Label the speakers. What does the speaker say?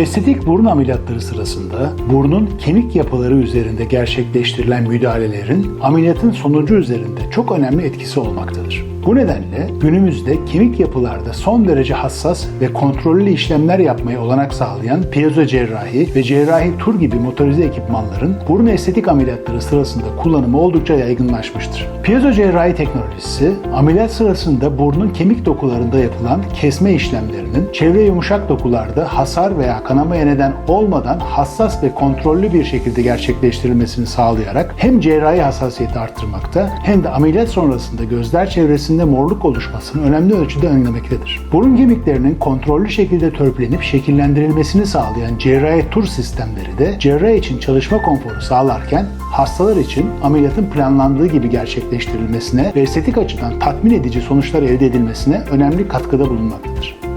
Speaker 1: Estetik burun ameliyatları sırasında burnun kemik yapıları üzerinde gerçekleştirilen müdahalelerin ameliyatın sonucu üzerinde çok önemli etkisi olmaktadır. Bu nedenle günümüzde kemik yapılarda son derece hassas ve kontrollü işlemler yapmaya olanak sağlayan piezo cerrahi ve cerrahi tur gibi motorize ekipmanların burun estetik ameliyatları sırasında kullanımı oldukça yaygınlaşmıştır. Piezo cerrahi teknolojisi ameliyat sırasında burnun kemik dokularında yapılan kesme işlemlerinin çevre yumuşak dokularda hasar veya kanamaya neden olmadan hassas ve kontrollü bir şekilde gerçekleştirilmesini sağlayarak hem cerrahi hassasiyeti arttırmakta hem de ameliyat sonrasında gözler çevresinde morluk oluşmasını önemli ölçüde önlemektedir. Burun kemiklerinin kontrollü şekilde törpülenip şekillendirilmesini sağlayan cerrahi tur sistemleri de cerrah için çalışma konforu sağlarken hastalar için ameliyatın planlandığı gibi gerçekleştirilmesine ve estetik açıdan tatmin edici sonuçlar elde edilmesine önemli katkıda bulunmaktadır.